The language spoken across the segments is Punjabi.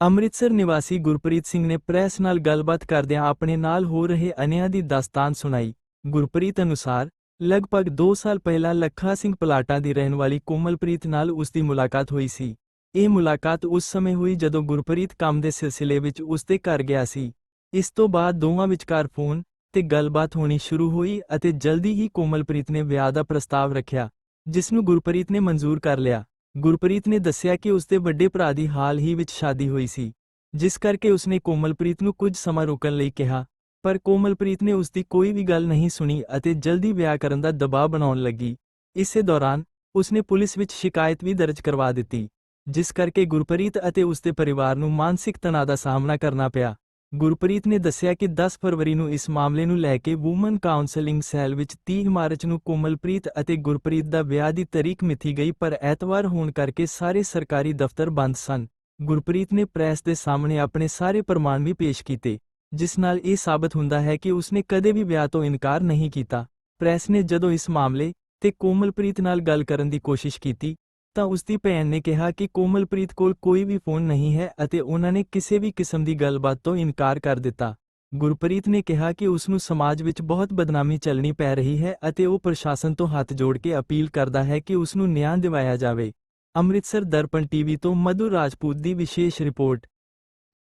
ਅੰਮ੍ਰਿਤਸਰ ਨਿਵਾਸੀ ਗੁਰਪ੍ਰੀਤ ਸਿੰਘ ਨੇ ਪ੍ਰੈਸ ਨਾਲ ਗੱਲਬਾਤ ਕਰਦਿਆਂ ਆਪਣੇ ਨਾਲ ਹੋ ਰਹੇ ਅਨਿਆਂ ਦੀ ਦਾਸਤਾਨ ਸੁਣਾਈ। ਗੁਰਪ੍ਰੀਤ ਅਨੁਸਾਰ, ਲਗਭਗ 2 ਸਾਲ ਪਹਿਲਾਂ ਲੱਖਾ ਸਿੰਘ ਪਲਾਟਾਂ ਦੀ ਰਹਿਣ ਵਾਲੀ ਕੋਮਲਪ੍ਰੀਤ ਨਾਲ ਉਸ ਦੀ ਮੁਲਾਕਾਤ ਹੋਈ ਸੀ। ਇਹ ਮੁਲਾਕਾਤ ਉਸ ਸਮੇਂ ਹੋਈ ਜਦੋਂ ਗੁਰਪ੍ਰੀਤ ਕੰਮ ਦੇ ਸਿਲਸਿਲੇ ਵਿੱਚ ਉਸ ਦੇ ਘਰ ਗਿਆ ਸੀ। ਇਸ ਤੋਂ ਬਾਅਦ ਦੋਵਾਂ ਵਿਚਕਾਰ ਫੋਨ ਤੇ ਗੱਲਬਾਤ ਹੋਣੀ ਸ਼ੁਰੂ ਹੋਈ ਅਤੇ ਜਲਦੀ ਹੀ ਕੋਮਲਪ੍ਰੀਤ ਨੇ ਵਿਆਹ ਦਾ ਪ੍ਰਸਤਾਵ ਰੱਖਿਆ, ਜਿਸ ਨੂੰ ਗੁਰਪ੍ਰੀਤ ਨੇ ਮਨਜ਼ੂਰ ਕਰ ਲਿਆ। ਗੁਰਪ੍ਰੀਤ ਨੇ ਦੱਸਿਆ ਕਿ ਉਸਦੇ ਵੱਡੇ ਭਰਾ ਦੀ ਹਾਲ ਹੀ ਵਿੱਚ ਸ਼ਾਦੀ ਹੋਈ ਸੀ, ਜਿਸ ਕਰਕੇ ਉਸਨੇ ਕੋਮਲਪ੍ਰੀਤ ਨੂੰ ਕੁਝ ਸਮਾਂ ਰੋਕਣ ਲਈ ਕਿਹਾ, ਪਰ ਕੋਮਲਪ੍ਰੀਤ ਨੇ ਉਸਦੀ ਕੋਈ ਵੀ ਗੱਲ ਨਹੀਂ ਸੁਣੀ ਅਤੇ ਜਲਦੀ ਵਿਆਹ ਕਰਨ ਦਾ ਦਬਾਅ ਬਣਾਉਣ ਲੱਗੀ। ਇਸੇ ਦੌਰਾਨ ਉਸਨੇ ਪੁਲਿਸ ਵਿੱਚ ਸ਼ਿਕਾਇਤ ਵੀ ਦਰਜ ਕਰਵਾ ਦਿੱਤੀ, ਜਿਸ ਕਰਕੇ ਗੁਰਪ੍ਰੀਤ ਅਤੇ ਉਸਦੇ ਪਰਿਵਾਰ ਨੂੰ ਮਾਨਸਿਕ ਤਣਾਅ ਦਾ ਸਾਹਮਣਾ ਕਰਨਾ ਪਿਆ। ਗੁਰਪ੍ਰੀਤ ਨੇ ਦੱਸਿਆ ਕਿ 10 ਫਰਵਰੀ ਨੂੰ ਇਸ ਮਾਮਲੇ ਨੂੰ ਲੈ ਕੇ ਔਮਨ ਕਾਉਂਸਲਿੰਗ ਸੈੱਲ ਵਿੱਚ 30 ਮਾਰਚ ਨੂੰ ਕੋਮਲਪ੍ਰੀਤ ਅਤੇ ਗੁਰਪ੍ਰੀਤ ਦਾ ਵਿਆਹ ਦੀ ਤਾਰੀਖ ਮਿਥੀ ਗਈ, ਪਰ ਐਤਵਾਰ ਹੋਣ ਕਰਕੇ ਸਾਰੇ ਸਰਕਾਰੀ ਦਫ਼ਤਰ ਬੰਦ ਸਨ। ਗੁਰਪ੍ਰੀਤ ਨੇ ਪ੍ਰੈਸ ਦੇ ਸਾਹਮਣੇ ਆਪਣੇ ਸਾਰੇ ਪ੍ਰਮਾਣ ਵੀ ਪੇਸ਼ ਕੀਤੇ, ਜਿਸ ਨਾਲ ਇਹ ਸਾਬਤ ਹੁੰਦਾ ਹੈ ਕਿ ਉਸਨੇ ਕਦੇ ਵੀ ਵਿਆਹ ਤੋਂ ਇਨਕਾਰ ਨਹੀਂ ਕੀਤਾ। ਪ੍ਰੈਸ ਨੇ ਜਦੋਂ ਇਸ ਮਾਮਲੇ ਤੇ ਕੋਮਲਪ੍ਰੀਤ ਨਾਲ ਗੱਲ ਕਰਨ ਦੀ ਕੋਸ਼ਿਸ਼ ਕੀਤੀ ਤਾਂ ਉਸ ਦੀ ਭੈਣ ਨੇ ਕਿਹਾ ਕਿ ਕੋਮਲਪ੍ਰੀਤ ਕੋਲ ਕੋਈ ਵੀ ਫੋਨ ਨਹੀਂ ਹੈ ਅਤੇ ਉਹਨਾਂ ਨੇ ਕਿਸੇ ਵੀ ਕਿਸਮ ਦੀ ਗੱਲਬਾਤ ਤੋਂ ਇਨਕਾਰ ਕਰ ਦਿੱਤਾ। ਗੁਰਪ੍ਰੀਤ ਨੇ ਕਿਹਾ ਕਿ ਉਸ ਨੂੰ ਸਮਾਜ ਵਿੱਚ ਬਹੁਤ ਬਦਨਾਮੀ ਚੱਲਣੀ ਪੈ ਰਹੀ ਹੈ ਅਤੇ ਉਹ ਪ੍ਰਸ਼ਾਸਨ ਤੋਂ ਹੱਥ ਜੋੜ ਕੇ ਅਪੀਲ ਕਰਦਾ ਹੈ ਕਿ ਉਸ ਨੂੰ ਨਿਆਂ ਦਿਵਾਇਆ ਜਾਵੇ। ਅੰਮ੍ਰਿਤਸਰ ਦਰਪਣ ਟੀਵੀ ਤੋਂ ਮਧੁ ਰਾਜਪੂਤ ਦੀ ਵਿਸ਼ੇਸ਼ ਰਿਪੋਰਟ।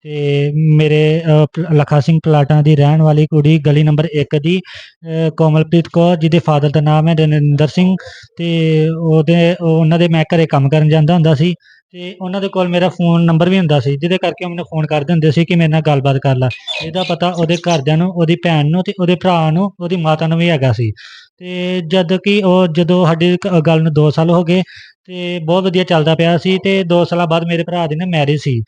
ਤੇ ਮੇਰੇ ਅ, ਲੱਖਾ ਸਿੰਘ ਪਲਾਟਾਂ ਦੀ ਰਹਿਣ ਵਾਲੀ ਕੁੜੀ ਗਲੀ ਨੰਬਰ 1 ਦੀ ਕੋਮਲਪ੍ਰੀਤ ਕੌਰ ਜਿਹਦੇ ਫਾਦਰ ਦਾ ਨਾਮ ਹੈ ਰਨਿੰਦਰ ਸਿੰਘ ਤੇ ਉਹਦੇ ਉਹਨਾਂ ਦੇ ਮੈਂ ਘਰੇ ਕੰਮ ਕਰਨ ਜਾਂਦਾ ਹੁੰਦਾ ਸੀ ਤੇ ਉਹਨਾਂ ਦੇ ਕੋਲ ਮੇਰਾ ਫੋਨ ਨੰਬਰ ਵੀ ਹੁੰਦਾ ਸੀ ਜਿਹਦੇ ਕਰਕੇ ਉਹ ਮੈਨੂੰ ਫੋਨ ਕਰਦੇ ਹੁੰਦੇ ਸੀ ਕਿ ਮੇਰੇ ਨਾਲ ਗੱਲਬਾਤ ਕਰ ਲੈ। ਇਹਦਾ ਪਤਾ ਉਹਦੇ ਘਰਦਿਆਂ ਨੂੰ ਉਹਦੀ ਭੈਣ ਨੂੰ ਤੇ ਉਹਦੇ ਭਰਾ ਨੂੰ ਉਹਦੀ ਮਾਤਾ ਨੂੰ ਵੀ ਹੈਗਾ ਸੀ। ਤੇ ਜਦ ਕਿ ਉਹ ਜਦੋਂ ਸਾਡੀ ਗੱਲ ਨੂੰ 2 ਸਾਲ ਹੋ ਗਏ ਤੇ ਬਹੁਤ ਵਧੀਆ ਚੱਲਦਾ ਪਿਆ ਸੀ ਤੇ 2 ਸਾਲਾਂ ਬਾਅਦ ਮੇਰੇ ਭਰਾ ਦੀ ਨਾ ਮੈਰਿਜ ਸੀ।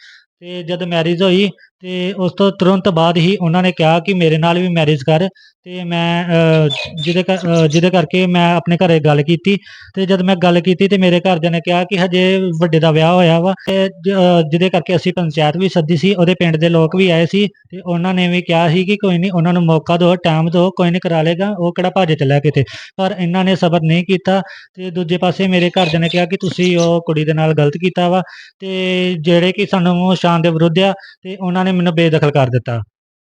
ਤੇ ਜਦ ਮੈਰਿਜ ਹੋਈ ਤੇ ਉਸ ਤੋਂ ਤੁਰੰਤ ਬਾਅਦ ਹੀ ਉਹਨਾਂ ਨੇ ਕਿਹਾ ਕਿ ਮੇਰੇ ਨਾਲ ਵੀ ਮੈਰਿਜ ਕਰ ਤੇ ਮੈਂ ਜਿਹਦੇ ਕਰ- ਜਿਹਦੇ ਕਰਕੇ ਮੈਂ ਆਪਣੇ ਘਰੇ ਗੱਲ ਕੀਤੀ ਤੇ ਜਦ ਮੈਂ ਗੱਲ ਕੀਤੀ ਤੇ ਮੇਰੇ ਘਰਦਿਆਂ ਨੇ ਕਿਹਾ ਕਿ ਹਜੇ ਵੱਡੇ ਦਾ ਵਿਆਹ ਹੋਇਆ ਵਾ ਤੇ ਜਿਹਦੇ ਕਰਕੇ ਅਸੀਂ ਪੰਚਾਇਤ ਵੀ ਸੱਦੀ ਸੀ, ਉਹਦੇ ਪਿੰਡ ਦੇ ਲੋਕ ਵੀ ਆਏ ਸੀ ਤੇ ਉਹਨਾਂ ਨੇ ਵੀ ਕਿਹਾ ਸੀ ਕਿ ਕੋਈ ਨਹੀਂ ਉਹਨਾਂ ਨੂੰ ਮੌਕਾ ਦਿਓ ਟਾਈਮ ਦਿਓ, ਕੋਈ ਨਹੀਂ ਕਰਾ ਲੇਗਾ ਉਹ ਕਿਹੜਾ ਭਾਜੇ ਚੱਲਿਆ ਕਿਤੇ ਪਰ ਇਹਨਾਂ ਨੇ ਸਬਰ ਨਹੀਂ ਕੀਤਾ ਤੇ ਦੂਜੇ ਪਾਸੇ ਮੇਰੇ ਘਰਦਿਆਂ ਨੇ ਕਿਹਾ ਕਿ ਤੁਸੀਂ ਉਹ ਕੁੜੀ ਦੇ ਨਾਲ ਗਲਤ ਕੀਤਾ ਵਾ ਤੇ ਜਿਹੜੇ ਕਿ ਸਾਨੂੰ ਸ਼ਾਨ ਦੇ ਵਿਰੁੱਧ ਆ ਤੇ ਉਹਨਾਂ ਨੇ ਮੈਨੂੰ ਬੇਦਖਲ ਕਰ ਦਿੱਤਾ।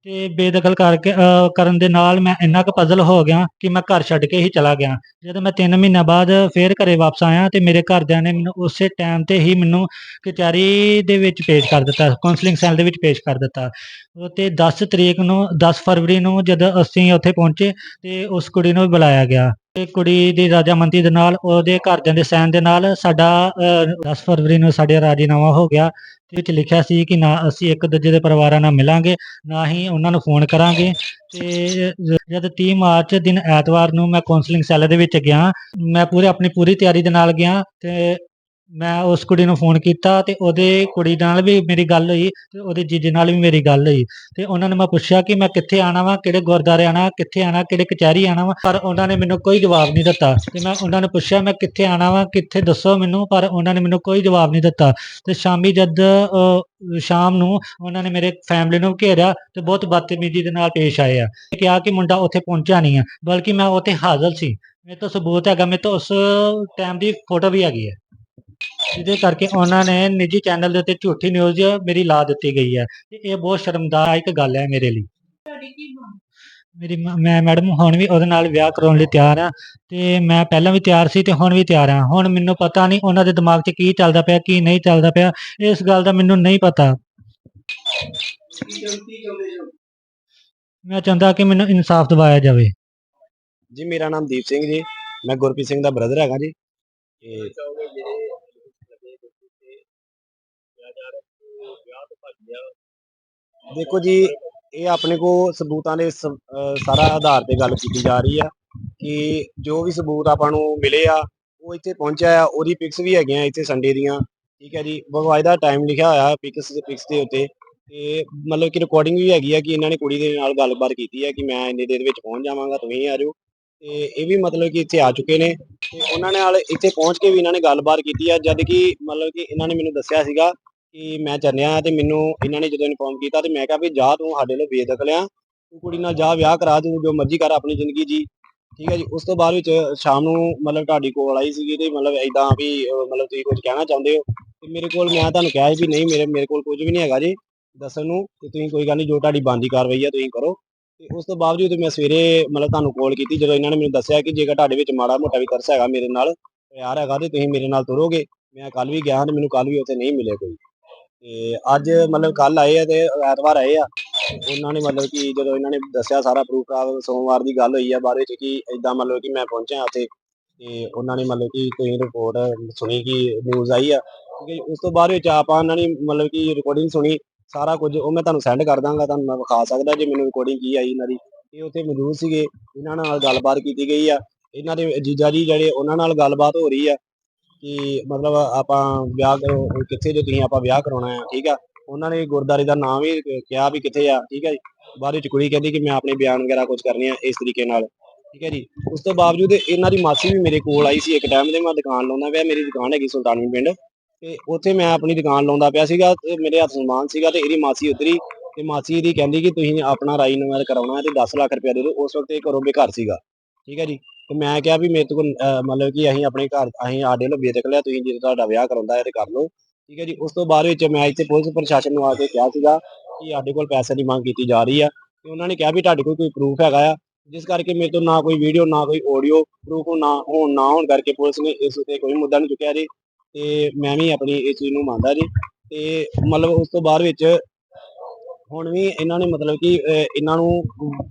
ਤੇ ਬੇਦਖਲ ਕਰਕੇ ਅ, ਕਰਨ ਦੇ ਨਾਲ ਮੈਂ ਇੰਨਾ ਕੁ ਪਜ਼ਲ ਹੋ ਗਿਆ ਕਿ ਮੈਂ ਘਰ ਛੱਡ ਕੇ ਹੀ ਚਲਾ ਗਿਆ। ਜਦੋਂ ਮੈਂ 3 ਮਹੀਨਿਆਂ ਬਾਅਦ ਫੇਰ ਘਰੇ ਵਾਪਸ ਆਇਆ ਤੇ ਮੇਰੇ ਘਰਦਿਆਂ ਨੇ ਮੈਨੂੰ ਉਸੇ ਟਾਈਮ ਤੇ ਹੀ ਮੈਨੂੰ ਕਚਹਿਰੀ ਦੇ ਵਿੱਚ ਪੇਸ਼ ਕਰ ਦਿੱਤਾ ਕਾਉਂਸਲਿੰਗ ਸੈੱਲ ਦੇ ਵਿੱਚ ਪੇਸ਼ ਕਰ ਦਿੱਤਾ। ਤੇ 10 ਤਰੀਕ ਨੂੰ 10 ਫਰਵਰੀ ਨੂੰ ਜਦੋਂ ਅਸੀਂ ਉੱਥੇ ਪਹੁੰਚੇ ਤੇ ਉਸ ਕੁੜੀ ਨੂੰ ਬੁਲਾਇਆ ਗਿਆ। ਤੇ ਕੁੜੀ ਦੀ ਰਾਜਾਮੰਦੀ ਦੇ ਨਾਲ ਉਹਦੇ ਘਰਦਿਆਂ ਦੇ ਸਹਿਣ ਦੇ ਨਾਲ ਸਾਡਾ ਅਹ 10 ਫਰਵਰੀ ਨੂੰ ਸਾਡੇ ਰਾਜੀਨਾਮਾ ਹੋ ਗਿਆ। ਤੇ ਵਿੱਚ ਲਿਖਿਆ ਸੀ ਕਿ ਨਾ ਅਸੀਂ ਇੱਕ ਦੂਜੇ ਦੇ ਪਰਿਵਾਰਾਂ ਨਾਲ ਮਿਲਾਂਗੇ, ਨਾ ਹੀ ਉਹਨਾਂ ਨੂੰ ਫੋਨ ਕਰਾਂਗੇ। ਤੇ ਜਦ 30 ਮਾਰਚ ਦਿਨ ਐਤਵਾਰ ਨੂੰ ਮੈਂ ਕਾਉਂਸਲਿੰਗ ਸੈੱਲ ਦੇ ਵਿੱਚ ਗਿਆ, ਮੈਂ ਪੂਰੇ, ਆਪਣੀ ਪੂਰੀ ਤਿਆਰੀ ਦੇ ਨਾਲ ਗਿਆ ਤੇ ਮੈਂ ਉਸ ਕੁੜੀ ਨੂੰ ਫੋਨ ਕੀਤਾ ਤੇ ਉਹਦੇ ਕੁੜੀ ਨਾਲ ਵੀ ਮੇਰੀ ਗੱਲ ਹੋਈ ਤੇ ਉਹਦੇ ਜੀਜੇ ਨਾਲ ਵੀ ਮੇਰੀ ਗੱਲ ਹੋਈ ਤੇ ਉਹਨਾਂ ਨੇ ਮੈਂ ਪੁੱਛਿਆ ਕਿ ਮੈਂ ਕਿੱਥੇ ਆਣਾ ਵਾ, ਕਿਹੜੇ ਗੁਰਦਾਰੇ ਆਣਾ ਕਿੱਥੇ ਆਣਾ ਕਿਹੜੇ ਕਚਹਿਰੀ ਆਣਾ ਵਾ? ਪਰ ਉਹਨਾਂ ਨੇ ਮੈਨੂੰ ਕੋਈ ਜਵਾਬ ਨਹੀਂ ਦਿੱਤਾ ਤੇ ਮੈਂ ਉਹਨਾਂ ਨੂੰ ਪੁੱਛਿਆ, ਮੈਂ ਕਿੱਥੇ ਆਣਾ ਵਾ, ਕਿੱਥੇ ਦੱਸੋ ਮੈਨੂੰ? ਪਰ ਉਹਨਾਂ ਨੇ ਮੈਨੂੰ ਕੋਈ ਜਵਾਬ ਨਹੀਂ ਦਿੱਤਾ ਤੇ ਸ਼ਾਮੀ ਜਦ ਸ਼ਾਮ ਨੂੰ ਉਹਨਾਂ ਨੇ ਮੇਰੇ ਫੈਮਿਲੀ ਨੂੰ ਘੇਰਿਆ ਤੇ ਬਹੁਤ ਬਦਤਮੀਜ਼ੀ ਦੇ ਨਾਲ ਪੇਸ਼ ਆਏ ਆ। ਕਿਹਾ ਕਿ ਮੁੰਡਾ ਉੱਥੇ ਪਹੁੰਚਿਆ ਨਹੀਂ ਆ, ਬਲਕਿ ਮੈਂ ਉੱਥੇ ਹਾਜ਼ਰ ਸੀ। ਮੇਰੇ ਤੋਂ ਸਬੂਤ ਹੈਗਾ, ਮੇਰੇ ਤੋਂ ਉਸ ਟਾਈਮ ਦੀ ਫੋਟੋ ਵੀ ਹੈਗੀ ਹੈ ਜਿਹਦੇ ਕਰਕੇ ਉਹਨਾਂ ਨੇ ਨਿੱਜੀ ਚੈਨਲ ਦੇ ਉੱਤੇ ਝੂਠੀ ਨਿਊਜ਼ ਮੇਰੀ ਲਾ ਦਿੱਤੀ ਗਈ ਹੈ ਤੇ ਇਹ ਬਹੁਤ ਸ਼ਰਮਦਾਇਕ ਗੱਲ ਹੈ ਮੇਰੇ ਲਈ। ਮੇਰੀ ਮੈਂ ਮੈਡਮ ਹੁਣ ਵੀ ਉਹਦੇ ਨਾਲ ਵਿਆਹ ਕਰਾਉਣ ਲਈ ਤਿਆਰ ਆ ਤੇ ਮੈਂ ਪਹਿਲਾਂ ਵੀ ਤਿਆਰ ਸੀ ਤੇ ਹੁਣ ਵੀ ਤਿਆਰ ਆ ਹੁਣ ਮੈਨੂੰ ਪਤਾ ਨਹੀਂ ਉਹਨਾਂ ਦੇ ਦਿਮਾਗ 'ਚ ਕੀ ਚੱਲਦਾ ਪਿਆ, ਕੀ ਨਹੀਂ ਚੱਲਦਾ ਪਿਆ। ਇਸ ਗੱਲ ਦਾ ਮੈਨੂੰ ਨਹੀਂ ਪਤਾ। ਮੈਂ ਚਾਹੁੰਦਾ ਕਿ ਮੈਨੂੰ ਇਨਸਾਫ ਦਿਵਾਇਆ ਜਾਵੇ। ਜੀ, ਮੇਰਾ ਨਾਮ ਦੀਪ ਸਿੰਘ ਜੀ। ਮੈਂ ਗੁਰਪ੍ਰੀਤ ਸਿੰਘ ਦਾ ਬ੍ਰਦਰ ਹੈਗਾ ਜੀ। ਤੇ ਦੇਖੋ ਜੀ, ਇਹ ਆਪਣੇ ਕੋ ਸਬੂਤਾਂ ਦੇ ਸਾਰਾ ਆਧਾਰ ਤੇ ਗੱਲ ਕੀਤੀ ਜਾ ਰਹੀ ਆ ਕਿ ਜੋ ਵੀ ਸਬੂਤ ਆਪਾਂ ਨੂੰ ਮਿਲੇ ਆ, ਉਹ ਇੱਥੇ ਪਹੁੰਚਿਆ ਆ, ਉਹਦੀ ਪਿਕਸ ਵੀ ਹੈਗੀਆਂ ਇੱਥੇ ਸੰਡੇ ਦੀਆਂ, ਠੀਕ ਹੈ ਜੀ। ਬਕਾਇਦਾ ਟਾਈਮ ਲਿਖਿਆ ਹੋਇਆ ਪਿਕਸ ਦੇ ਪਿਕਸ ਦੇ ਉੱਤੇ ਤੇ ਮਤਲਬ ਕਿ ਰਿਕਾਰਡਿੰਗ ਵੀ ਹੈਗੀ ਆ ਕਿ ਇਹਨਾਂ ਨੇ ਕੁੜੀ ਦੇ ਨਾਲ ਗੱਲਬਾਤ ਕੀਤੀ ਹੈ ਕਿ ਮੈਂ ਇੰਨੇ ਦੇਰ ਵਿੱਚ ਪਹੁੰਚ ਜਾਵਾਂਗਾ, ਤੁਸੀਂ ਆ ਜਾਓ। ਤੇ ਇਹ ਵੀ ਮਤਲਬ ਕਿ ਇੱਥੇ ਆ ਚੁੱਕੇ ਨੇ ਤੇ ਉਹਨਾਂ ਨਾਲ ਇੱਥੇ ਪਹੁੰਚ ਕੇ ਵੀ ਇਹਨਾਂ ਨੇ ਗੱਲਬਾਤ ਕੀਤੀ ਆ, ਜਦ ਕਿ ਮਤਲਬ ਕਿ ਇਹਨਾਂ ਨੇ ਮੈਨੂੰ ਦੱਸਿਆ ਸੀਗਾ ਕਿ ਮੈਂ ਚੱਲਿਆ ਤੇ ਮੈਨੂੰ ਇਹਨਾਂ ਨੇ ਜਦੋਂ ਇਨਫੋਰਮ ਕੀਤਾ ਤੇ ਮੈਂ ਕਿਹਾ ਵੀ ਜਾ ਤੂੰ ਸਾਡੇ ਲਈ ਬੇਦਖਲ ਆ। ਤੂੰ ਕੁੜੀ ਨਾਲ ਜਾ ਵਿਆਹ ਕਰਾ, ਤੂੰ ਜੋ ਮਰਜ਼ੀ ਕਰ ਆਪਣੀ ਜ਼ਿੰਦਗੀ ਜੀ। ਠੀਕ ਹੈ ਜੀ, ਉਸ ਤੋਂ ਬਾਅਦ ਵਿੱਚ ਸ਼ਾਮ ਨੂੰ ਮਤਲਬ ਤੁਹਾਡੀ ਕੋਲ ਆਈ ਸੀਗੀ ਤੇ ਮਤਲਬ ਐਦਾਂ ਵੀ ਮਤਲਬ ਤੁਸੀਂ ਕੁਝ ਕਹਿਣਾ ਚਾਹੁੰਦੇ ਹੋ? ਤੇ ਮੇਰੇ ਕੋਲ ਮੈਂ ਤੁਹਾਨੂੰ ਕਿਹਾ ਸੀ ਵੀ ਨਹੀਂ, ਮੇਰੇ ਮੇਰੇ ਕੋਲ ਕੁਝ ਵੀ ਨਹੀਂ ਹੈਗਾ ਜੀ, ਦੱਸਣ ਨੂੰ। ਤੇ ਤੁਸੀਂ ਕੋਈ ਗੱਲ ਨਹੀਂ, ਜੋ ਤੁਹਾਡੀ ਬੰਦੀ ਕਾਰਵਾਈ ਆ ਤੁਸੀਂ ਕਰੋ। ਤੇ ਉਸ ਤੋਂ ਬਾਵਜੂਦ ਮੈਂ ਸਵੇਰੇ ਮਤਲਬ ਤੁਹਾਨੂੰ ਕਾਲ ਕੀਤੀ, ਜਦੋਂ ਇਹਨਾਂ ਨੇ ਮੈਨੂੰ ਦੱਸਿਆ ਕਿ ਜੇਕਰ ਤੁਹਾਡੇ ਵਿੱਚ ਮਾੜਾ ਮੋਟਾ ਵੀ ਤਰਸ ਹੈਗਾ ਮੇਰੇ ਨਾਲ, ਪਿਆਰ ਹੈਗਾ ਤੇ ਤੁਸੀਂ ਮੇਰੇ ਨਾਲ ਤੁਰੋਗੇ, ਮੈਂ ਕੱਲ ਵੀ ਗਿਆ ਤੇ ਮੈਨੂੰ ਕੱਲ ਵੀ ਉੱਥੇ ਨਹੀਂ ਮਿਲੇ ਕੋਈ। ਤੇ ਅੱਜ ਮਤਲਬ ਕੱਲ ਆਏ ਆ ਤੇ ਐਤਵਾਰ ਆਏ ਆ। ਉਹਨਾਂ ਨੇ ਮਤਲਬ ਕਿ ਜਦੋਂ ਇਹਨਾਂ ਨੇ ਦੱਸਿਆ ਸਾਰਾ ਪ੍ਰੂਫ ਆ, ਸੋਮਵਾਰ ਦੀ ਗੱਲ ਹੋਈ ਆ ਬਾਅਦ ਵਿੱਚ ਕਿ ਇਦਾਂ ਮਤਲਬ ਕਿ ਮੈਂ ਪਹੁੰਚਿਆ ਉੱਥੇ ਤੇ ਉਹਨਾਂ ਨੇ ਮਤਲਬ ਕਿ ਕੋਈ ਰਿਪੋਰਟ ਸੁਣੀ ਕਿ ਨਿਊਜ਼ ਆਈ ਆ। ਠੀਕ ਉਸ ਤੋਂ ਬਾਅਦ ਵਿੱਚ ਆਪਾਂ ਉਹਨਾਂ ਨੇ ਮਤਲਬ ਕਿ ਰਿਕਾਰਡਿੰਗ ਸੁਣੀ, ਸਾਰਾ ਕੁਝ ਉਹ ਮੈਂ ਤੁਹਾਨੂੰ ਸੈਂਡ ਕਰ ਦਾਂਗਾ, ਤੁਹਾਨੂੰ ਮੈਂ ਵਿਖਾ ਸਕਦਾ ਜੇ ਮੈਨੂੰ ਰਿਕਾਰਡਿੰਗ ਕੀ ਆਈ ਇਹਨਾਂ ਦੀ। ਇਹ ਉੱਥੇ ਮੌਜੂਦ ਸੀਗੇ, ਇਹਨਾਂ ਨਾਲ ਗੱਲਬਾਤ ਕੀਤੀ ਗਈ ਆ। ਇਹਨਾਂ ਦੇ ਜੀਜਾ ਜੀ ਜਿਹੜੇ ਉਹਨਾਂ ਨਾਲ ਗੱਲਬਾਤ ਹੋ ਰਹੀ ਆ ਕਿ ਮਤਲਬ ਆਪਾਂ ਵਿਆਹ ਕਰੋ ਕਿੱਥੇ ਜੋ ਤੁਸੀਂ ਆਪਾਂ ਵਿਆਹ ਕਰਾਉਣਾ ਹੈ, ਠੀਕ ਆ? ਉਹਨਾਂ ਨੇ ਗੁਰਦਾਰੇ ਦਾ ਨਾਮ ਵੀ ਕਿਹਾ ਵੀ ਕਿੱਥੇ ਆ, ਠੀਕ ਆ ਜੀ? ਬਾਅਦ ਵਿੱਚ ਕੁੜੀ ਕਹਿੰਦੀ ਕਿ ਮੈਂ ਆਪਣੇ ਬਿਆਨ ਵਗੈਰਾ ਕੁਝ ਕਰਨੇ ਆ ਇਸ ਤਰੀਕੇ ਨਾਲ, ਠੀਕ ਹੈ ਜੀ? ਉਸ ਤੋਂ ਬਾਵਜੂਦ ਇਹਨਾਂ ਦੀ ਮਾਸੀ ਵੀ ਮੇਰੇ ਕੋਲ ਆਈ ਸੀ ਇੱਕ ਟਾਈਮ ਤੇ, ਮੈਂ ਦੁਕਾਨ ਲਾਉਂਦਾ ਪਿਆ, ਮੇਰੀ ਦੁਕਾਨ ਹੈਗੀ ਸੁਲਤਾਨੀ ਪਿੰਡ, ਤੇ ਉੱਥੇ ਮੈਂ ਆਪਣੀ ਦੁਕਾਨ ਲਾਉਂਦਾ ਪਿਆ ਸੀਗਾ, ਤੇ ਮੇਰੇ ਹੱਥ ਸਮਾਨ ਸੀਗਾ ਤੇ ਇਹਦੀ ਮਾਸੀ ਉਤਰੀ ਤੇ ਮਾਸੀ ਇਹਦੀ ਕਹਿੰਦੀ ਕਿ ਤੁਸੀਂ ਆਪਣਾ ਰਾਈ ਨਵਾਂ ਕਰਾਉਣਾ ਤੇ 10 ਲੱਖ ਰੁਪਏ ਦੇ ਦਿਓ, ਉਸ ਵਕਤ ਇਹ ਘਰੋਂ ਬੇਘਰ ਸੀਗਾ। ਠੀਕ ਹੈ ਜੀ? ਤੇ ਮੈਂ ਕਿਹਾ ਵੀ ਮੇਰੇ ਤੋਂ ਅਹ, ਮਤਲਬ ਕਿ ਅਸੀਂ ਆਪਣੇ ਘਰ ਅਸੀਂ ਆਡੇ ਲੋ ਬੇਤਕ ਲਿਆ ਤੁਸੀਂ ਜੇ ਤੁਹਾਡਾ ਵਿਆਹ ਕਰਾਉਂਦਾ ਹੈ ਤੇ ਕਰ ਲਓ। ਠੀਕ ਹੈ ਜੀ? ਉਸ ਤੋਂ ਬਾਅਦ ਵਿੱਚ ਮੈਂ ਇੱਥੇ ਪੁਲਿਸ ਪ੍ਰਸ਼ਾਸਨ ਨੂੰ ਆ ਕੇ ਕਿਹਾ ਸੀਗਾ ਕਿ ਸਾਡੇ ਕੋਲ ਪੈਸੇ ਦੀ ਮੰਗ ਕੀਤੀ ਜਾ ਰਹੀ ਆ। ਤੇ ਉਹਨਾਂ ਨੇ ਕਿਹਾ ਵੀ ਤੁਹਾਡੇ ਕੋਲ ਕੋਈ ਪ੍ਰੂਫ ਹੈਗਾ ਆ ਜਿਸ ਕਰਕੇ ਮੇਰੇ ਤੋਂ ਨਾ ਕੋਈ ਵੀਡੀਓ ਨਾ ਕੋਈ ਆਡੀਓ ਪ੍ਰੂਫ ਨਾ ਹੋਣ ਨਾ ਹੋਣ ਕਰਕੇ ਪੁਲਿਸ ਨੇ ਇਸ ਉੱਤੇ ਕੋਈ ਮੁੱਦਾ ਨਹੀਂ ਚੁੱਕਿਆ ਜੀ। ਤੇ ਮੈਂ ਵੀ ਆਪਣੀ ਇਸ ਚੀਜ਼ ਨੂੰ ਮੰਨਦਾ ਜੀ। ਤੇ ਮਤਲਬ ਉਸ ਤੋਂ ਬਾਅਦ ਵਿੱਚ ਹੁਣ ਵੀ ਇਹਨਾਂ ਨੇ ਮਤਲਬ ਕਿ ਅਹ, ਇਹਨਾਂ ਨੂੰ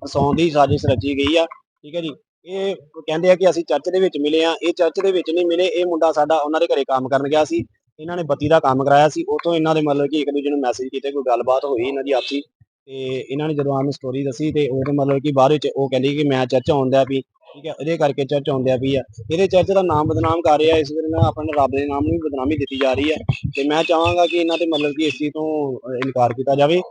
ਫਸਾਉਣ ਦੀ ਸਾਜ਼ਿਸ਼ ਰਚੀ ਗਈ ਆ। ਠੀਕ ਹੈ ਜੀ? ਇਹ ਕਹਿੰਦੇ ਆ ਕਿ ਅਸੀਂ ਚਰਚ ਦੇ ਵਿੱਚ ਮਿਲੇ ਆ ਇਹ ਚਰਚ ਦੇ ਵਿੱਚ ਨਹੀਂ ਮਿਲੇ, ਇਹ ਮੁੰਡਾ ਸਾਡਾ ਉਹਨਾਂ ਦੇ ਘਰੇ ਕੰਮ ਕਰਨ ਗਿਆ ਸੀ। ਇਹਨਾਂ ਨੇ ਬੱਤੀ ਦਾ ਕੰਮ ਕਰਾਇਆ ਸੀ। ਉਤੋਂ ਇਹਨਾਂ ਦੇ ਮਤਲਬ ਕਿ ਇੱਕ ਦੂਜੇ ਨੂੰ ਮੈਸੇਜ ਕੀਤੇ, ਕੋਈ ਗੱਲਬਾਤ ਹੋਈ ਇਹਨਾਂ ਦੀ ਆਪਸੀ। ਤੇ ਇਹਨਾਂ ਨੇ ਜਦੋਂ ਆਮ ਸਟੋਰੀ ਦੱਸੀ ਤੇ ਉਹਦੇ ਮਤਲਬ ਕਿ ਬਾਅਦ ਵਿੱਚ ਉਹ ਕਹਿੰਦੀ ਕਿ ਮੈਂ ਚਰਚ ਆਉਂਦਾ ਵੀ, ਠੀਕ ਹੈ ਇਹਦੇ ਕਰਕੇ ਚਰਚ ਆਉਂਦਿਆ ਵੀ ਆ। ਇਹਦੇ ਚਰਚ ਦਾ ਨਾਮ ਬਦਨਾਮ ਕਰ ਰਿਹਾ, ਇਸ ਵੇਲੇ ਨਾ ਆਪਣੇ ਰੱਬ ਦੇ ਨਾਮ ਨੂੰ ਵੀ ਬਦਨਾਮੀ ਦਿੱਤੀ ਜਾ ਰਹੀ ਹੈ। ਤੇ ਮੈਂ ਚਾਹਾਂਗਾ ਕਿ ਇਹਨਾਂ ਦੇ ਮਤਲਬ ਕਿ ਇਸ ਚੀਜ਼ ਤੋਂ ਇਨਕਾਰ ਕੀਤਾ ਜਾਵੇ।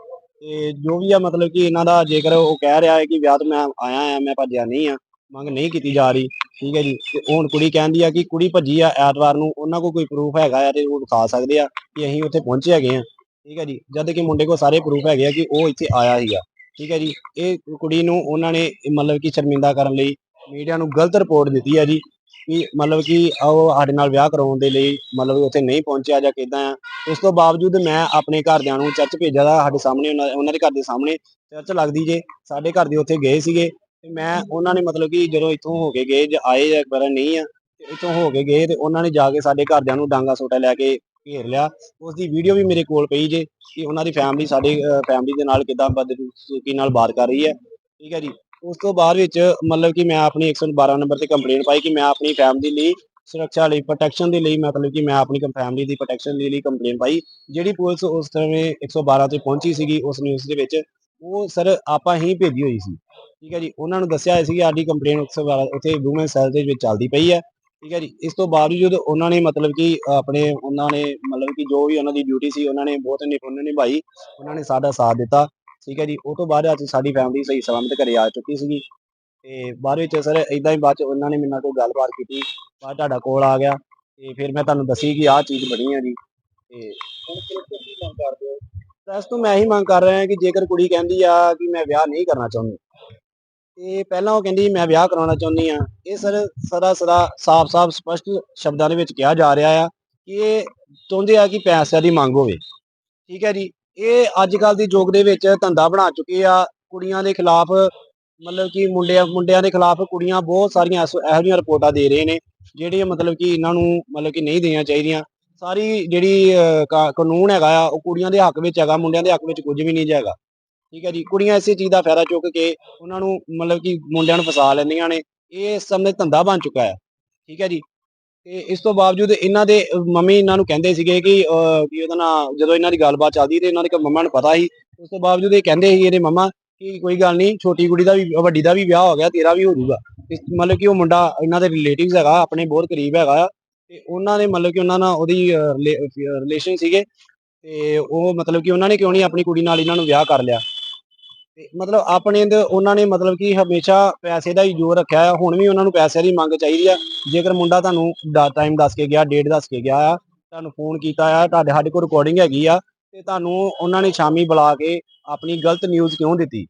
ਤੇ ਜੋ ਵੀ ਆ ਮਤਲਬ ਕਿ ਇਹਨਾਂ ਦਾ ਜੇਕਰ ਉਹ ਕਹਿ ਰਿਹਾ ਹੈ ਕਿ ਵਿਆਹ ਤੋਂ ਮੈਂ ਆਇਆ ਆ, ਮੈਂ ਭੱਜਿਆ ਨਹੀਂ ਆ ਮੰਗ ਨਹੀਂ ਕੀਤੀ ਜਾ ਰਹੀ, ਠੀਕ ਹੈ ਜੀ। ਤੇ ਹੁਣ ਕੁੜੀ ਕਹਿੰਦੀ ਆ ਕਿ ਕੁੜੀ ਭੱਜੀ ਆ ਐਤਵਾਰ ਨੂੰ, ਉਹਨਾਂ ਕੋਲ ਕੋਈ ਪ੍ਰੂਫ ਹੈਗਾ ਆ ਤੇ ਉਹ ਦਿਖਾ ਸਕਦੇ ਆ ਕਿ ਅਸੀਂ ਉੱਥੇ ਪਹੁੰਚੇ ਹੈਗੇ ਆ, ਠੀਕ ਹੈ ਜੀ। ਜਦ ਕਿ ਮੁੰਡੇ ਕੋਲ ਸਾਰੇ ਪ੍ਰੂਫ ਹੈਗੇ ਆ ਕਿ ਉਹ ਇੱਥੇ ਆਇਆ ਸੀਗਾ, ਠੀਕ ਹੈ ਜੀ। ਇਹ ਕੁੜੀ ਨੂੰ ਉਹਨਾਂ ਨੇ ਮਤਲਬ ਕਿ ਸ਼ਰਮਿੰਦਾ ਕਰਨ ਲਈ ਮੀਡੀਆ ਨੂੰ ਗਲਤ ਰਿਪੋਰਟ ਦਿੱਤੀ ਹੈ ਜੀ, ਕਿ ਮਤਲਬ ਕਿ ਉਹ ਸਾਡੇ ਨਾਲ ਵਿਆਹ ਕਰਾਉਣ ਦੇ ਲਈ ਮਤਲਬ ਉੱਥੇ ਨਹੀਂ ਪਹੁੰਚਿਆ ਜਾਂ ਕਿਦਾਂ ਆ। ਉਸ ਤੋਂ ਬਾਵਜੂਦ ਮੈਂ ਆਪਣੇ ਘਰਦਿਆਂ ਨੂੰ ਚਰਚ ਭੇਜਿਆ ਦਾ ਸਾਡੇ ਸਾਹਮਣੇ ਉਹਨਾਂ ਦੇ ਘਰ ਦੇ ਸਾਹਮਣੇ ਚਰਚ ਲੱਗਦੀ ਜੇ, ਸਾਡੇ ਘਰ ਦੇ ਉੱਥੇ ਗਏ ਸੀਗੇ ਤੇ ਮੈਂ ਉਹਨਾਂ ਨੇ ਮਤਲਬ ਕਿ ਜਦੋਂ ਇੱਥੋਂ ਹੋ ਕੇ ਗਏ, ਜਾਂ ਆਏ ਜਾਂ ਪਰ ਨਹੀਂ ਆ, ਤੇ ਇੱਥੋਂ ਹੋ ਕੇ ਗਏ ਤੇ ਉਹਨਾਂ ਨੇ ਜਾ ਕੇ ਸਾਡੇ ਘਰਦਿਆਂ ਨੂੰ ਡਾਂਗਾ ਸੋਟਾ ਲੈ ਕੇ ਘੇਰ ਲਿਆ। ਉਸ ਦੀ ਵੀਡੀਓ ਵੀ ਮੇਰੇ ਕੋਲ ਪਈ ਜੇ ਕਿ ਉਹਨਾਂ ਦੀ ਫੈਮਿਲੀ ਸਾਡੇ ਫੈਮਿਲੀ ਦੇ ਨਾਲ ਕਿਦਾਂ ਬਦਸਲੂਕੀ ਨਾਲ ਬਾਤ ਕਰ ਰਹੀ ਹੈ। ਠੀਕ ਹੈ ਜੀ? ਉਸ ਤੋਂ ਬਾਅਦ ਵਿੱਚ ਮਤਲਬ ਕਿ ਮੈਂ ਆਪਣੀ 112 ਨੰਬਰ ਤੇ ਕੰਪਲੇਂਟ ਪਾਈ ਕਿ ਮੈਂ ਆਪਣੀ ਫੈਮਿਲੀ ਲਈ ਸੁਰੱਖਿਆ ਲਈ ਪ੍ਰੋਟੈਕਸ਼ਨ ਦੇ ਲਈ ਮਤਲਬ ਕਿ ਮੈਂ ਆਪਣੀ ਫੈਮਿਲੀ ਦੀ ਪ੍ਰੋਟੈਕਸ਼ਨ ਦੇ ਲਈ ਕੰਪਲੇਂਟ ਪਾਈ। ਜਿਹੜੀ ਪੁਲਿਸ ਉਸ ਸਮੇਂ 112 ਤੇ ਪਹੁੰਚੀ ਸੀਗੀ, ਉਸ ਨਿਊਜ਼ ਦੇ ਵਿੱਚ ਉਹ ਸਰ ਆਪਾਂ ਹੀ ਭੇਜੀ ਹੋਈ ਸੀ। ਠੀਕ ਹੈ ਜੀ, ਉਹਨਾਂ ਨੂੰ ਦੱਸਿਆ ਸੀ ਕਿ ਸਾਡੀ ਕੰਪਲੇਂਟ 112 ਉੱਥੇ ਵੂਮਨ ਸੈੱਲ ਦੇ ਵਿੱਚ ਚੱਲਦੀ ਪਈ ਹੈ। ਠੀਕ ਹੈ ਜੀ, ਇਸ ਤੋਂ ਬਾਵਜੂਦ ਉਹਨਾਂ ਨੇ ਮਤਲਬ ਕਿ ਆਪਣੇ, ਉਹਨਾਂ ਨੇ ਮਤਲਬ ਕਿ ਜੋ ਵੀ ਉਹਨਾਂ ਦੀ ਡਿਊਟੀ ਸੀ, ਉਹਨਾਂ ਨੇ ਬਹੁਤ ਨਿਪੁੰਨ ਨਿਭਾਈ ਉਹਨਾਂ ਨੇ ਸਾਡਾ ਸਾਥ ਦਿੱਤਾ। ਠੀਕ ਹੈ ਜੀ, ਉਹ ਤੋਂ ਬਾਅਦ ਅੱਜ ਸਾਡੀ ਫੈਮਿਲੀ ਸਹੀ ਸਲਾਮਤ ਘਰੇ ਆ ਚੁੱਕੀ ਸੀਗੀ। ਤੇ ਬਾਅਦ ਵਿੱਚ ਸਰ ਇਦਾਂ ਹੀ ਬਾਅਦ ਚ ਉਹਨਾਂ ਨੇ ਮੇਰੇ ਨਾਲ ਕੋਈ ਗੱਲਬਾਤ ਕੀਤੀ, ਬਾਅਦ ਤੁਹਾਡਾ ਕੋਲ ਆ ਗਿਆ। ਤੇ ਫਿਰ ਮੈਂ ਤੁਹਾਨੂੰ ਦੱਸੀ ਕਿ ਆਹ ਚੀਜ਼ ਬਣੀ ਆ ਜੀ। ਤੇ ਹੁਣ ਕਿਹੜੀ ਮੰਗ ਕਰਦੇ ਪ੍ਰੈਸ ਤੋਂ ਮੈਂ ਇਹੀ ਮੰਗ ਕਰ ਰਿਹਾ ਕਿ ਜੇਕਰ ਕੁੜੀ ਕਹਿੰਦੀ ਆ ਕਿ ਮੈਂ ਵਿਆਹ ਨਹੀਂ ਕਰਨਾ ਚਾਹੁੰਦੀ, ਤੇ ਪਹਿਲਾਂ ਉਹ ਕਹਿੰਦੀ ਮੈਂ ਵਿਆਹ ਕਰਾਉਣਾ ਚਾਹੁੰਦੀ ਆ ਇਹ ਸਰ ਸਦਾ ਸਦਾ ਸਾਫ਼-ਸਾਫ਼ ਸਪਸ਼ਟ ਸ਼ਬਦਾਂ ਦੇ ਵਿੱਚ ਕਿਹਾ ਜਾ ਰਿਹਾ ਆ ਕਿ ਇਹ ਚਾਹੁੰਦੇ ਆ ਕਿ ਪੈਸਿਆਂ ਦੀ ਮੰਗ ਹੋਵੇ। ਠੀਕ ਹੈ ਜੀ, ਇਹ ਅੱਜ ਕੱਲ ਦੀ ਯੁੱਗ ਦੇ ਵਿੱਚ ਧੰਦਾ ਬਣਾ ਚੁੱਕੇ ਆ, ਕੁੜੀਆਂ ਦੇ ਖਿਲਾਫ ਮਤਲਬ ਕਿ ਮੁੰਡਿਆਂ ਮੁੰਡਿਆਂ ਦੇ ਖਿਲਾਫ ਕੁੜੀਆਂ ਬਹੁਤ ਸਾਰੀਆਂ ਇਹੋ ਜਿਹੀਆਂ ਰਿਪੋਰਟਾਂ ਦੇ ਰਹੇ ਨੇ ਜਿਹੜੀਆਂ ਮਤਲਬ ਕਿ ਇਹਨਾਂ ਨੂੰ ਮਤਲਬ ਕਿ ਨਹੀਂ ਦੇਣੀਆਂ ਚਾਹੀਦੀਆਂ। ਸਾਰੀ ਜਿਹੜੀ ਅਹ, ਕਾ- ਕਾਨੂੰਨ ਹੈਗਾ ਆ ਉਹ ਕੁੜੀਆਂ ਦੇ ਹੱਕ ਵਿੱਚ ਹੈਗਾ ਮੁੰਡਿਆਂ ਦੇ ਹੱਕ ਵਿੱਚ ਕੁਝ ਵੀ ਨਹੀਂ ਹੈਗਾ। ਠੀਕ ਹੈ ਜੀ? ਕੁੜੀਆਂ ਇਸੇ ਚੀਜ਼ ਦਾ ਫਾਇਦਾ ਚੁੱਕ ਕੇ ਉਹਨਾਂ ਨੂੰ ਮਤਲਬ ਕਿ ਮੁੰਡਿਆਂ ਨੂੰ ਫਸਾ ਲੈਂਦੀਆਂ ਨੇ। ਇਹ ਇਸ ਸਮੇਂ ਧੰਦਾ ਬਣ ਚੁੱਕਾ ਹੈ ਠੀਕ ਹੈ ਜੀ? ਤੇ ਇਸ ਤੋਂ ਬਾਵਜੂਦ ਇਹਨਾਂ ਦੇ ਮੰਮੀ ਇਹਨਾਂ ਨੂੰ ਕਹਿੰਦੇ ਸੀਗੇ ਕਿ ਅਹ, ਕਿ ਉਹਦਾ ਨਾ ਜਦੋਂ ਇਹਨਾਂ ਦੀ ਗੱਲਬਾਤ ਚੱਲਦੀ ਤੇ ਇਹਨਾਂ ਦੇ ਮੰਮਾ ਨੂੰ ਪਤਾ ਸੀ ਉਸ ਤੋਂ ਬਾਵਜੂਦ ਇਹ ਕਹਿੰਦੇ ਸੀ ਇਹਦੇ ਮੰਮਾ ਕਿ ਕੋਈ ਗੱਲ ਨਹੀਂ ਛੋਟੀ ਕੁੜੀ ਦਾ ਵੀ ਵੱਡੀ ਦਾ ਵੀ ਵਿਆਹ ਹੋ ਗਿਆ ਤੇਰਾ ਵੀ ਹੋ ਜਾਊਗਾ। ਮਤਲਬ ਕਿ ਉਹ ਮੁੰਡਾ ਇਹਨਾਂ ਦੇ ਰਿਲੇਟਿਵਸ ਹੈਗਾ ਆਪਣੇ ਬਹੁਤ ਕਰੀਬ ਹੈਗਾ ਤੇ ਉਹਨਾਂ ਨੇ ਮਤਲਬ ਕਿ ਉਹਨਾਂ ਨਾਲ ਉਹਦੀ ਰਿਲੇਸ਼ਨ ਸੀਗੇ ਤੇ ਉਹ ਮਤਲਬ ਕਿ ਉਹਨਾਂ ਨੇ ਕਿਉਂ ਨਹੀਂ ਆਪਣੀ ਕੁੜੀ ਨਾਲ ਇਹਨਾਂ ਨੂੰ ਵਿਆਹ ਕਰ ਲਿਆ। ਤੇ ਮਤਲਬ ਆਪਣੇ ਦੇ ਉਹਨਾਂ ਨੇ ਮਤਲਬ ਕਿ ਹਮੇਸ਼ਾ ਪੈਸੇ ਦਾ ਹੀ ਜ਼ੋਰ ਰੱਖਿਆ ਆ, ਹੁਣ ਵੀ ਉਹਨਾਂ ਨੂੰ ਪੈਸੇ ਦੀ ਮੰਗ ਚਾਹੀਦੀ ਆ। ਜੇਕਰ ਮੁੰਡਾ ਤੁਹਾਨੂੰ ਟਾਈਮ ਦੱਸ ਕੇ ਗਿਆ ਡੇਟ ਦੱਸ ਕੇ ਗਿਆ ਆ, ਤੁਹਾਨੂੰ ਫੋਨ ਕੀਤਾ ਆ, ਤੁਹਾਡੇ ਸਾਡੇ ਕੋਲ ਰਿਕਾਰਡਿੰਗ ਹੈਗੀ ਆ, ਤੇ ਤੁਹਾਨੂੰ ਉਹਨਾਂ ਨੇ ਸ਼ਾਮੀ ਬੁਲਾ ਕੇ ਆਪਣੀ ਗਲਤ ਨਿਊਜ਼ ਕਿਉਂ ਦਿੱਤੀ?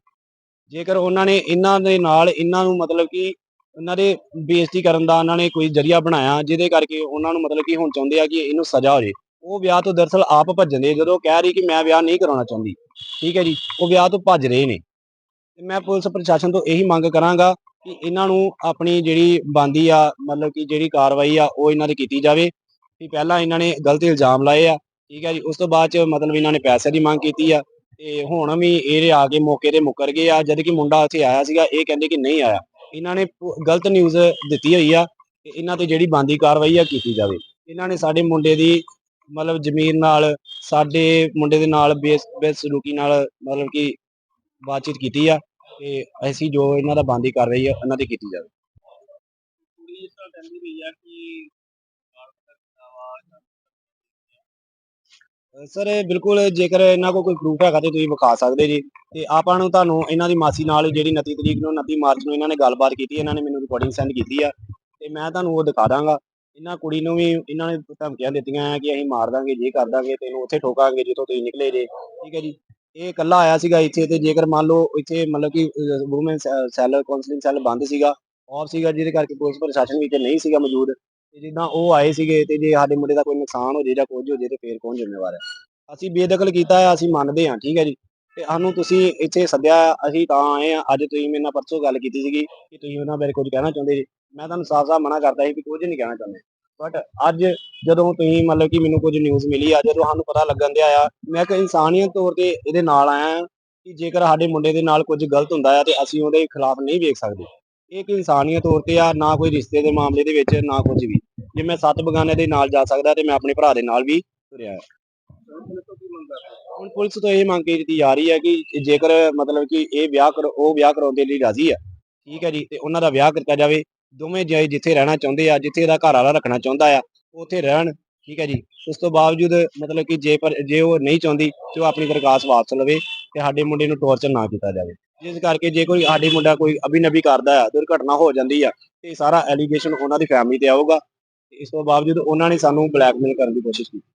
ਜੇਕਰ ਉਹਨਾਂ ਨੇ ਇਹਨਾਂ ਦੇ ਨਾਲ, ਇਹਨਾਂ ਨੂੰ ਮਤਲਬ ਕਿ ਉਹਨਾਂ ਦੇ ਬੇਇੱਜ਼ਤੀ ਕਰਨ ਦਾ ਉਹਨਾਂ ਨੇ ਕੋਈ ਜਰੀਆ ਬਣਾਇਆ, ਜਿਹਦੇ ਕਰਕੇ ਉਹਨਾਂ ਨੂੰ ਮਤਲਬ ਕਿ ਹੁਣ ਚਾਹੁੰਦੇ ਆ ਕਿ ਇਹਨੂੰ ਸਜ਼ਾ ਹੋ ਜੇ ਉਹ ਵਿਆਹ ਤੋਂ ਦਰਅਸਲ ਆਪ ਭੱਜਣ ਦੇ, ਜਦੋਂ ਕਹਿ ਰਹੀ ਕਿ ਮੈਂ ਵਿਆਹ ਨਹੀਂ ਕਰਾਉਣਾ ਚਾਹੁੰਦੀ, ਠੀਕ ਹੈ ਜੀ, ਉਹ ਵਿਆਹ ਤੋਂ ਭੱਜ ਰਹੇ ਨੇ। ਤੇ ਮੈਂ ਪੁਲਿਸ ਪ੍ਰਸ਼ਾਸਨ ਤੋਂ ਇਹੀ ਮੰਗ ਕਰਾਂਗਾ ਕਿ ਇਹਨਾਂ ਨੂੰ ਆਪਣੀ ਜਿਹੜੀ ਬੰਦੀ ਆ, ਮਤਲਬ ਕਿ ਜਿਹੜੀ ਕਾਰਵਾਈ ਆ, ਉਹ ਇਹਨਾਂ ਦੀ ਕੀਤੀ ਜਾਵੇ। ਕਿ ਪਹਿਲਾਂ ਇਹਨਾਂ ਨੇ ਗਲਤ ਇਲਜ਼ਾਮ ਲਾਏ ਆ, ਠੀਕ ਹੈ ਜੀ, ਉਸ ਤੋਂ ਬਾਅਦ ਚ ਮਤਲਬ ਇਹਨਾਂ ਨੇ ਪੈਸੇ ਦੀ ਮੰਗ ਕੀਤੀ ਆ। ਤੇ ਹੁਣ ਵੀ ਇਹ ਆ ਕੇ ਮੌਕੇ ਤੇ ਮੁੱਕਰ ਗਏ ਆ, ਜਦ ਕਿ ਮੁੰਡਾ ਉੱਥੇ ਆਇਆ ਸੀਗਾ, ਇਹ ਕਹਿੰਦੇ ਕਿ ਨਹੀਂ ਆਇਆ। ਇਹਨਾਂ ਨੇ ਗਲਤ ਨਿਊਜ਼ ਦਿੱਤੀ ਹੋਈ ਆ ਤੇ ਇਹਨਾਂ ਤੇ ਜਿਹੜੀ ਬੰਦੀ ਕਾਰਵਾਈ ਆ ਕੀਤੀ ਜਾਵੇ। ਇਹਨਾਂ ਨੇ ਸਾਡੇ ਮੁੰਡੇ ਦੀ ਮਤਲਬ ਜ਼ਮੀਨ ਨਾਲ, ਸਾਡੇ ਮੁੰਡੇ ਦੇ ਨਾਲ ਬੇਸ, ਬੇਸਲੂਕੀ ਨਾਲ ਮਤਲਬ ਕਿ ਬਾਤਚੀਤ ਕੀਤੀ ਆ ਤੇ ਅਸੀਂ ਜੋ ਇਹਨਾਂ ਦਾ ਬੰਦੀ ਕਾਰਵਾਈ ਆ, ਉਹਨਾਂ ਤੇ ਕੀਤੀ ਜਾਵੇ। ਸਰ ਬਿਲਕੁਲ ਜੇਕਰ ਇਹਨਾਂ ਕੋਲ ਕੋਈ ਪ੍ਰੂਫ ਹੈਗਾ ਤੇ ਤੁਸੀਂ ਵਿਖਾ ਸਕਦੇ ਜੀ। ਤੇ ਆਪਾਂ ਨੂੰ ਤੁਹਾਨੂੰ ਇਹਨਾਂ ਦੀ ਮਾਸੀ ਨਾਲ ਜਿਹੜੀ 29 ਤਰੀਕ ਨੂੰ 29 ਮਾਰਚ ਨੂੰ ਇਹਨਾਂ ਨੇ ਗੱਲਬਾਤ ਕੀਤੀ, ਇਹਨਾਂ ਨੇ ਮੈਨੂੰ ਰਿਕਾਰਡਿੰਗ ਸੈਂਡ ਕੀਤੀ ਆ ਤੇ ਮੈਂ ਤੁਹਾਨੂੰ ਉਹ ਦਿਖਾ ਦਾਂਗਾ। ਇਹਨਾਂ ਕੁੜੀ ਨੂੰ ਵੀ ਇਹਨਾਂ ਨੇ ਧਮਕੀਆਂ ਦਿੱਤੀਆਂ ਆ ਕਿ ਅਸੀਂ ਮਾਰ ਦਾਂਗੇ, ਜੇ ਕਰ ਦਾਂਗੇ ਤੈਨੂੰ ਉੱਥੇ ਠੋਕਾਂਗੇ ਜਿੱਥੋਂ ਤੁਸੀਂ ਨਿਕਲੇ ਜੇ। ਠੀਕ ਹੈ ਜੀ। ਇਹ ਇਕੱਲਾ ਆਇਆ ਸੀਗਾ ਇੱਥੇ ਤੇ ਜੇਕਰ ਮੰਨ ਲਓ ਇੱਥੇ ਮਤਲਬ ਕਿ ਵੂਮਨ ਸੈਲ ਕਾਉਂਸਲਿੰਗ ਸੈੱਲ ਬੰਦ ਸੀਗਾ ਆਫ ਸੀਗਾ, ਜਿਹਦੇ ਕਰਕੇ ਪੁਲਿਸ ਪ੍ਰਸ਼ਾਸਨ ਵੀ ਇੱਥੇ ਨਹੀਂ ਸੀਗਾ ਮੌਜੂਦ। ਜਿੱਦਾਂ ਉਹ ਆਏ ਸੀਗੇ ਤੇ ਜੇ ਸਾਡੇ ਮੁੰਡੇ ਦਾ ਕੋਈ ਨੁਕਸਾਨ ਹੋ ਜੇ ਜਾਂ ਕੁਝ ਹੋ ਜੇ ਤੇ ਫੇਰ ਕੌਣ ਜ਼ਿੰਮੇਵਾਰ ਹੈ? ਅਸੀਂ ਬੇਦਖਲ ਕੀਤਾ ਹੈ ਅਸੀਂ ਮੰਨਦੇ ਹਾਂ, ਠੀਕ ਹੈ ਜੀ। ਤੇ ਸਾਨੂੰ ਤੁਸੀਂ ਇੱਥੇ ਸੱਦਿਆ, ਅਸੀਂ ਤਾਂ ਆਏ ਆ ਅੱਜ ਤੁਸੀਂ ਮੇਰੇ ਨਾਲ ਪਰਸੋਂ ਗੱਲ ਕੀਤੀ ਸੀਗੀ ਕਿ ਤੁਸੀਂ ਉਹਨਾਂ ਬਾਰੇ ਕੁਝ ਕਹਿਣਾ ਚਾਹੁੰਦੇ ਜੀ। ਮੈਂ ਤੁਹਾਨੂੰ ਸਾਫ਼-ਸਾਫ਼ ਮਨਾ ਕਰਦਾ ਸੀ ਕਿ ਕੁਝ ਨਹੀਂ ਕਹਿਣਾ ਚਾਹੁੰਦੇ। ਬਟ ਅੱਜ ਜਦੋਂ ਤੁਸੀਂ ਮਤਲਬ ਕਿ ਮੈਨੂੰ ਕੁਝ ਨਿਊਜ਼ ਮਿਲੀ ਆ, ਜਦੋਂ ਸਾਨੂੰ ਪਤਾ ਲੱਗਣ ਦਿਆ ਆ, ਮੈਂ ਇੱਕ ਇਨਸਾਨੀਅਤ ਤੌਰ ਤੇ ਇਹਦੇ ਨਾਲ ਆਇਆ ਕਿ ਜੇਕਰ ਸਾਡੇ ਮੁੰਡੇ ਦੇ ਨਾਲ ਕੁਝ ਗਲਤ ਹੁੰਦਾ ਆ ਤੇ ਅਸੀਂ ਉਹਦੇ ਖਿਲਾਫ ਨਹੀਂ ਵੇਖ ਸਕਦੇ। ਇਹ ਇੱਕ ਇਨਸਾਨੀਅਤ ਤੌਰ ਤੇ ਆ, ਨਾ ਕੋਈ ਰਿਸ਼ਤੇ ਦੇ ਮਾਮਲੇ ਦੇ ਵਿੱਚ, ਨਾ ਕੁਝ ਵੀ। ਜੇ ਮੈਂ ਸੱਤ ਬਗਾਨੇ ਦੇ ਨਾਲ ਜਾ ਸਕਦਾ ਤੇ ਮੈਂ ਆਪਣੇ ਭਰਾ ਦੇ ਨਾਲ ਵੀ ਤੁਰਿਆ ਆ। ਹੁਣ ਪੁਲਿਸ ਤੋਂ ਇਹ ਮੰਗ ਕੀਤੀ ਜਾ ਰਹੀ ਹੈ ਕਿ ਜੇਕਰ ਮਤਲਬ ਕਿ ਇਹ ਵਿਆਹ ਕਰੋ, ਉਹ ਵਿਆਹ ਕਰਾਉਣ ਦੇ ਲਈ ਰਾਜ਼ੀ ਆ ਠੀਕ ਹੈ ਜੀ, ਤੇ ਉਹਨਾਂ ਦਾ ਵਿਆਹ ਕੀਤਾ ਜਾਵੇ, ਦੋਵੇਂ ਜਾਈ ਜਿੱਥੇ ਰਹਿਣਾ ਚਾਹੁੰਦੇ ਆ, ਜਿੱਥੇ ਇਹਦਾ ਘਰ ਵਾਲਾ ਰੱਖਣਾ ਚਾਹੁੰਦਾ ਆ, ਉੱਥੇ ਰਹਿਣ, ਠੀਕ ਹੈ ਜੀ। ਉਸ ਤੋਂ ਬਾਵਜੂਦ ਮਤਲਬ ਕਿ ਜੇ ਪਰ ਜੇ ਉਹ ਨਹੀਂ ਚਾਹੁੰਦੀ ਤੇ ਉਹ ਆਪਣੀ ਦਰਖਾਸਤ ਵਾਪਸ ਲਵੇ ਤੇ ਸਾਡੇ ਮੁੰਡੇ ਨੂੰ ਟੌਰਚਰ ਨਾ ਕੀਤਾ ਜਾਵੇ। ਜਿਸ ਕਰਕੇ ਜੇ ਕੋਈ ਸਾਡੇ ਮੁੰਡਾ ਕੋਈ ਅਭਿਨਵੀ ਕਰਦਾ ਹੈ ਦੁਰਘਟਨਾ ਹੋ ਜਾਂਦੀ ਆ, ਤੇ ਸਾਰਾ ਐਲੀਗੇਸ਼ਨ ਉਹਨਾਂ ਦੀ ਫੈਮਿਲੀ ਤੇ ਆਊਗਾ। ਇਸ ਤੋਂ ਬਾਵਜੂਦ ਉਹਨਾਂ ਨੇ ਸਾਨੂੰ ਬਲੈਕਮੇਲ ਕਰਨ ਦੀ ਕੋਸ਼ਿਸ਼ ਕੀਤੀ।